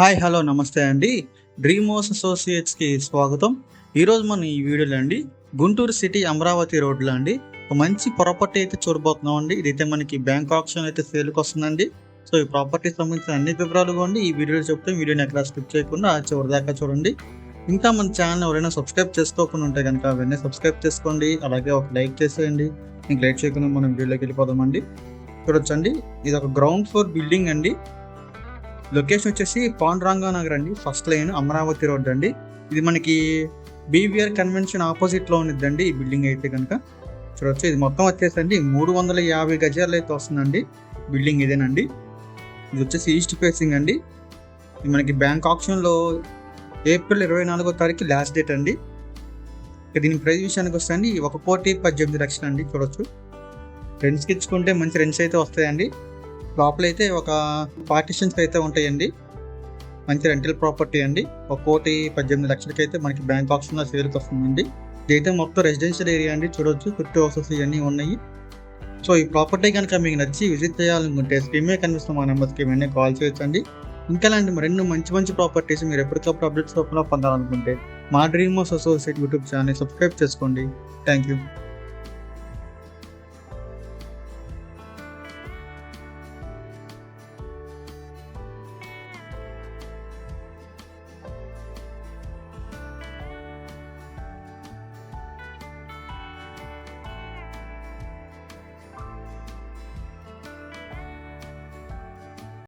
Hi hello నమస్తే అండి. డ్రీమోస్ అసోసియేట్స్కి స్వాగతం. ఈరోజు మనం ఈ వీడియోలో అండి గుంటూరు సిటీ అమరావతి రోడ్లో అండి ఒక మంచి ప్రాపర్టీ అయితే చూడబోతున్నాం అండి. ఇదైతే మనకి బ్యాంక్ ఆప్షన్ అయితే సేల్కి వస్తుందండి. సో ఈ ప్రాపర్టీ సంబంధించిన అన్ని వివరాలు కూడా ఈ వీడియోలో చెప్తే. వీడియోని ఎక్కడ స్కిప్ చేయకుండా చివరి దాకా చూడండి. ఇంకా మన ఛానల్ ఎవరైనా సబ్స్క్రైబ్ చేసుకోకుండా ఉంటే కనుక అవన్నీ సబ్స్క్రైబ్ చేసుకోండి. అలాగే ఒక లైక్ చేసేయండి. ఇంక లైక్ చేయకుండా మనం వీడియోలోకి వెళ్ళిపోదామండి చూడొచ్చండి. ఇది ఒక గ్రౌండ్ ఫ్లోర్ బిల్డింగ్ అండి. లొకేషన్ వచ్చేసి పాండురంగా నగర్ అండి. ఫస్ట్ లైన్ అమరావతి రోడ్ అండి. ఇది మనకి బీవీఆర్ కన్వెన్షన్ ఆపోజిట్లో ఉన్నదండి ఉండిద్దండి ఈ బిల్డింగ్ అయితే కనుక. చూడొచ్చు ఇది మొత్తం వచ్చేసండి మూడు వందల యాభై గజాలు అయితే వస్తుందండి. బిల్డింగ్ ఇదేనండి. ఇది వచ్చేసి ఈస్ట్ ఫేసింగ్ అండి. ఇది మనకి బ్యాంక్ ఆప్షన్లో ఏప్రిల్ ఇరవై నాలుగో తారీఖు లాస్ట్ డేట్ అండి. ఇక దీని ప్రైస్ విషయానికి వస్తే అండి ఒక కోటి పద్దెనిమిది లక్షలు అండి చూడొచ్చు రెంట్స్కి ఇచ్చుకుంటే మంచి రెంట్స్ అయితే వస్తాయండి. లోపల అయితే ఒక పార్టిషన్స్ అయితే ఉంటాయండి. మంచి రెంటల్ ప్రాపర్టీ అండి. ఒక కోటి పద్దెనిమిది లక్షలకి అయితే మనకి బ్యాంక్ ఆప్షన్లో సేల్కి వస్తుందండి. ఇదైతే మొత్తం రెసిడెన్షియల్ ఏరియా అండి. చూడొచ్చు. చుట్టూ హౌసెస్ ఇవన్నీ ఉన్నాయి. సో ఈ ప్రాపర్టీ కనుక మీకు నచ్చి విజిట్ చేయాలనుకుంటే స్కీమే మీద కనిపిస్తున్న మా నెంబర్స్కి వెంటనే కాల్ చేయొచ్చండి. ఇంకా లాంటి మరెన్నో మంచి మంచి ప్రాపర్టీస్ మీరు ఎప్పటికప్పుడు అప్డేట్స్ రూపంలో పొందాలనుకుంటే మా dream house associate YouTube channel subscribe చేసుకోండి. Thank you